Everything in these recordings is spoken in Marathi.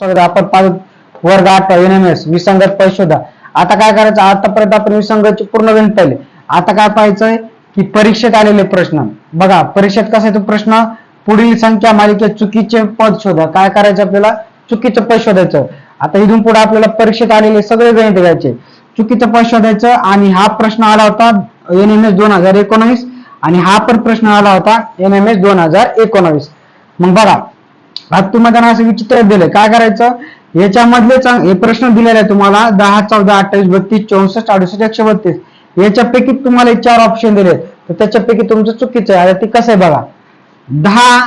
स्वागत आपण पाहतो वर्ग आठ एन एम एस विसंगत पै शोधा आता काय करायचं? आतापर्यंत आपण विसंगतचे पूर्ण गणित पाहिले. आता काय पाहायचंय? की परीक्षेत आलेले प्रश्न. बघा परीक्षेत कसा येतो प्रश्न? पुढील संख्या मालिकेत चुकीचे पद शोधा. काय करायचं आपल्याला? चुकीचं पद शोधायचं. आता इथून पुढे आपल्याला परीक्षेत आलेले सगळे गणित घ्यायचे. चुकीचं पद शोधायचं आणि हा प्रश्न आला होता एन एम एस दोन हजार एकोणावीस आणि हा पण प्रश्न आला होता एन एम एस दोन हजार एकोणावीस. मग बघा आता तुम्हाला त्यांना असं विचित्र दिलंय. काय करायचं? याच्यामधले हे प्रश्न दिलेले आहे तुम्हाला. दहा चौदा अठ्ठावीस बत्तीस चौसष्ट अडुसष्ट एकशे बत्तीस. याच्यापैकी तुम्हाला चार ऑप्शन दिले तर त्याच्यापैकी तुमचं चुकीचं आहे. आता ते कसं आहे बघा. दहा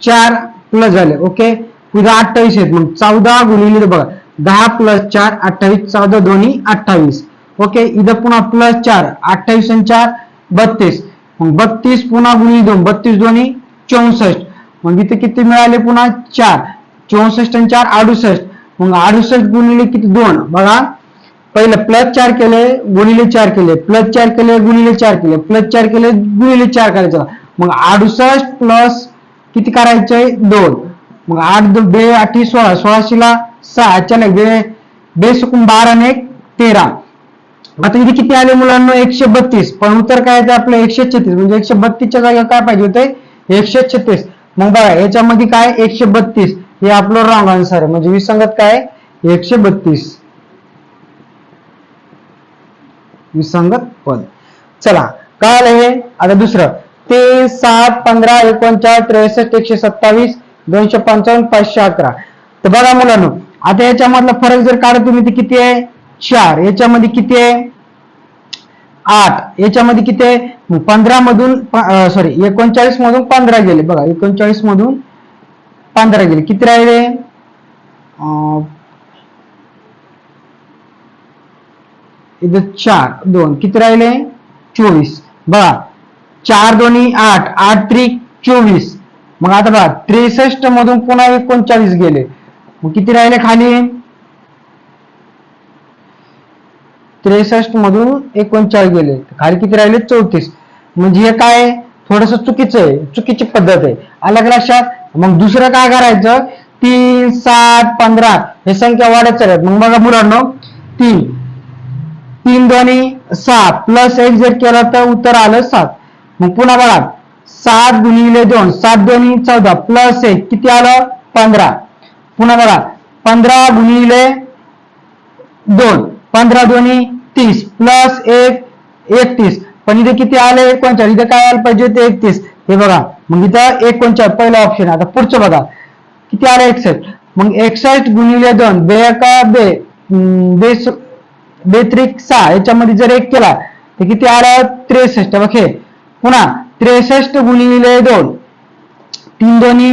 चार प्लस झाले. ओके? पुन्हा अठ्ठावीस आहेत. मग चौदा गुणिले बघा. दहा प्लस चार अठ्ठावीस. चौदा दोन्ही अठ्ठावीस. ओके? इथं पुन्हा प्लस चार अठ्ठावीस आणि चार बत्तीस. मग बत्तीस पुन्हा गुणिले दोन. बत्तीस दोन्ही चौसष्ट. मग इथे किती मिळाले पुन्हा चार? चौसष्ट आणि चार अडुसष्ट. मग अडुसष्ट गुणिले किती? दोन. बघा. पहिलं प्लस चार केले गुणिले चार केले. प्लस चार केले गुणिले चार केले. प्लस चार केले गुणिले चार करायचं. मग अडुसष्ट प्लस किती करायचंय? दोन. मग आठ बे आठी सोळा. सोळाशेला सहा. अचानक बे बेसुकून बारा आणि एक तेरा. आता इथे किती आले मुलांना? एकशे बत्तीस. पण उत्तर काय येतं आपलं एकशे छत्तीस. म्हणजे एकशे बत्तीसच्या जागा काय पाहिजे होते? एकशे छत्तीस. मग बघा याच्यामध्ये काय? एकशे बत्तीस. हे आपलं रॉंग आन्सर आहे. म्हणजे विसंगत काय? एकशे बत्तीस. विसंगत पद. चला काय हे? आता दुसरं. ते सात पंधरा एकोणचाळीस त्रेसष्ट एकशे सत्तावीस दोनशे पंचावन्न पाचशे अकरा. तर बघा मुलांनो आता याच्यामधला फरक जर काढत तुम्ही ते किती आहे? चार. याच्यामध्ये किती आहे? आठ. याच्यामध्ये किती आहे? पंधरा मधून सॉरी एकोणचाळीस मधून पंधरा गेले. बघा एकोणचाळीस मधून पंधरा गेले. किती राहिले? अं, इथं चार दोन. किती राहिले? चोवीस. बघा चार दोन्ही आठ. आठ त्रि चोवीस. मग आता बघा त्रेसष्ट मधून पुन्हा एकोणचाळीस गेले. मग किती राहिले खाली? त्रेसष्ट मधून एकोणचाळीस गेले. खाली किती राहिले? चौतीस. म्हणजे हे काय थोडस चुकीचं आहे. चुकीची पद्धत आहे. अलग लक्षात. मग दुसरं काय करायचं? तीन सात पंधरा. हे संख्या वाढत चालत मग बघा मुलांनो. तीन. तीन दोन्ही सात. प्लस एक जर केलं तर उत्तर आलं सात. मग पुन्हा बघा. सात गुणिले दोन. सात दोन्ही चौदा. प्लस एक. किती आलं? पंधरा. पुन्हा बघा. पंधरा गुणिले दोन. पंधरा दोन्ही तीस प्लस एक एकतीस. पण इथे किती आले? एकोणचाळीस. इथे काय आलं पाहिजे? ते एकतीस. हे बघा. मग इथं एकोणचाळीस पहिला ऑप्शन आता पुढचं बघा. किती आलं? एकसष्ट. मग एकसष्ट गुणिले दोन. बे का बे बेस बे बेत्रिक सहा. याच्यामध्ये जर एक केला तर किती आलं? त्रेसष्ट. ओके पुन्हा त्रेसष्ट गुणिले दोन. तीन दोन्ही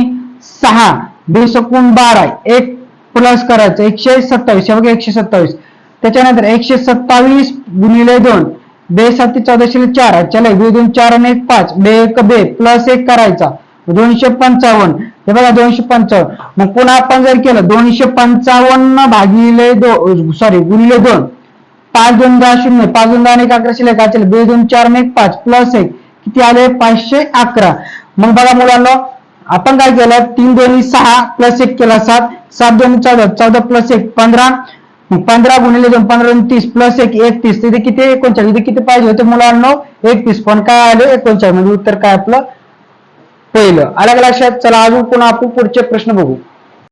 सहा. बेसकून बारा. एक प्लस करायचं. एकशे सत्तावीस. हे बघा एकशे सत्तावीस. त्याच्यानंतर एकशे सत्तावीस गुणिले दोन बे सात चौदाशे चार चला बे दोन चार आणि एक पाच बे एक बे प्लस एक करायचा. दोनशे पंचावन्न. हे बघा दोनशे पंचावन्न. मग पुन्हा आपण जर केलं दोनशे पंचावन्न भागिले दो सॉरी गुणिले दोन. पाच दोन दहा शून्य पाच दोन दहा एक अकराशे लेखा चल बे दोन चार आणि एक पाच प्लस एक. किती आले? पाचशे अकरा. मग बघा मुलांना आपण काय केलं? तीन दोन्ही सहा प्लस एक केला सात. सात दोन चौदा चौदा प्लस एक पंधरा. पंधरा गुणिले दोन पंधरा तीस प्लस एक एकतीस तिथे किती? एकोणचाळीस. इथे किती पाहिजे होते मुलांना? एकतीस पण काय आले? एकोणचाळीस. म्हणजे उत्तर काय आपलं? पहिलं. अलग लक्षात? चला अजून पुन्हा आपण पुढचे प्रश्न बघू.